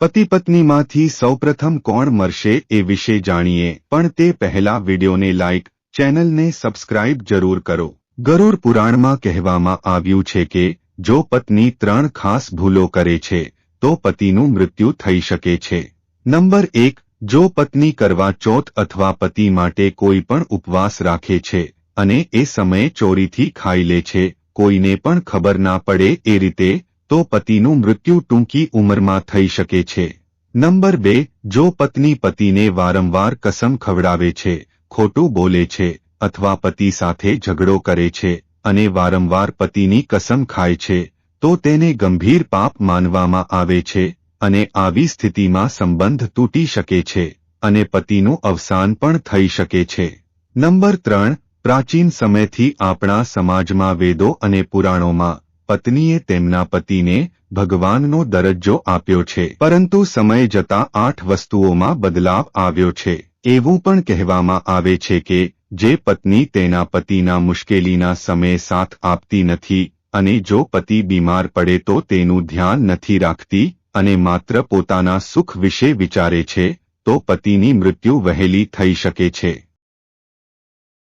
પતિ પત્નીમાંથી સૌપ્રથમ કોણ મરશે એ વિશે જાણીએ, પણ તે પહેલા વિડીયોને લાઇક ચેનલને સબસ્ક્રાઇબ જરૂર કરો. ગરુડ પુરાણમાં કહેવામાં આવ્યું છે કે, જો પત્ની ત્રણ ખાસ ભૂલો કરે છે, તો પતિનું મૃત્યુ થઈ શકે છે. નંબર એક, જો પત્ની કરવા ચોથ અથવા પતિ માટે કોઈ પણ ઉપવાસ રાખે છે, અને એ સમયે ચોરીથી ખાઈ લે છે, કોઈને પણ ખબર ના પડે એ રીતે તો પતિનું મૃત્યુ ટૂંકી ઉંમરમાં થઈ શકે છે. નંબર બે, જો પત્ની પતિને વારંવાર કસમ ખવડાવે છે, ખોટું બોલે છે અથવા પતિ સાથે ઝઘડો કરે છે અને વારંવાર પતિની કસમ ખાય છે, તો તેને ગંભીર પાપ માનવામાં આવે છે અને આવી સ્થિતિમાં સંબંધ તૂટી શકે છે અને પતિનું અવસાન પણ થઈ શકે છે. નંબર ત્રણ, પ્રાચીન સમયથી આપણા સમાજમાં વેદો અને પુરાણોમાં પત્નીએ તેમના પતિને ભગવાનનો દરજ્જો આપ્યો છે. પરંતુ સમય જતા આઠ વસ્તુઓમાં બદલાવ આવ્યો છે. એવું પણ કહેવામાં આવે છે કે, જે પત્ની તેના પતિના મુશ્કેલીના સમયે સાથ આપતી નથી અને જો પતિ બીમાર પડે તો તેનું ધ્યાન નથી રાખતી અને માત્ર પોતાના સુખ વિશે વિચારે છે, તો પતિની મૃત્યુ વહેલી થઈ શકે છે.